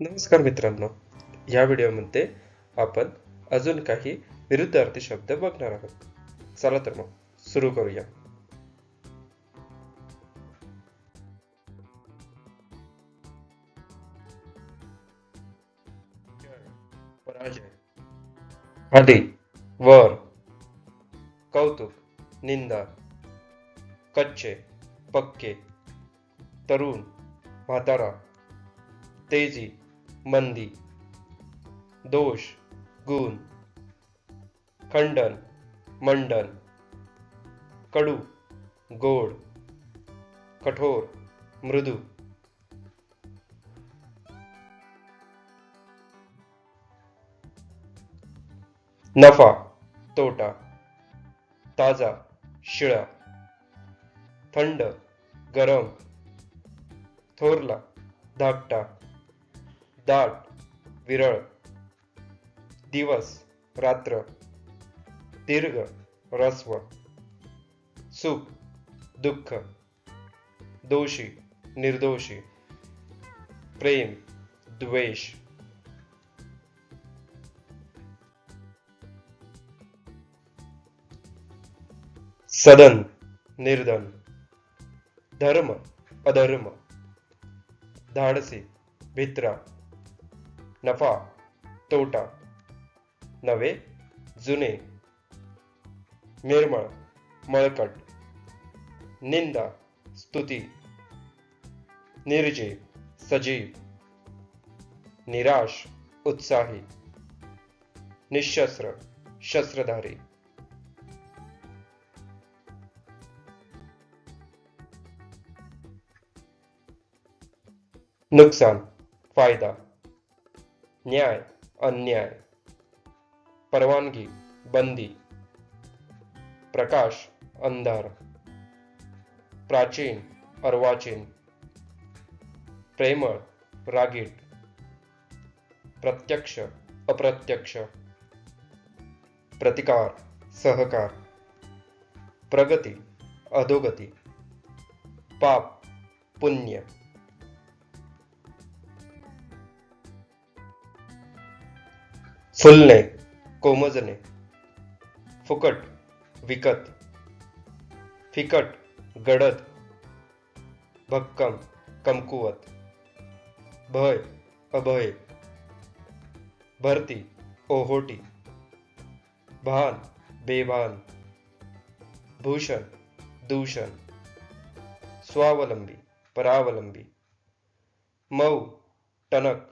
नमस्कार मित्रांनो. या व्हिडिओमध्ये आपण अजून काही विरुद्धार्थी शब्द बघणार आहोत. चला तर मग सुरू करूया. पराजय. वर. कौतुक निंदा. कच्चे पक्के. तरुण म्हातारा. तेजी मंदी दोष गुण खंडन मंडन कडू गोड कठोर मृदू. नफा तोटा ताजा शिळा. थंड गरम थोरला धाकटा. दाट विरळ दिवस रात्र दीर्घ रस्व सुख दुःख दोषी निर्दोषी प्रेम द्वेष. सदन निर्धन धर्म अधर्म धाडसी भित्रा. नफा तोटा नवे जुने निर्मळ मळकट निंदा स्तुती निर्जीव सजीव निराश उत्साही निशस्त्र शस्त्रधारी. नुकसान फायदा न्याय, अन्याय, परवानगी, बंदी, प्रकाश, अंधार, प्राचीन अर्वाचीन प्रेमळ, रागीट, प्रत्यक्ष, अप्रत्यक्ष, प्रतिकार, सहकार, प्रगती, अधोगती, पाप, पुण्य फुलणे कोमजणे फुकट विकत फिकट गडद भक्कम कमकुवत भय अभय भरती ओहोटी भान बेभान भूषण दूषण स्वावलंबी परावलंबी मऊ टणक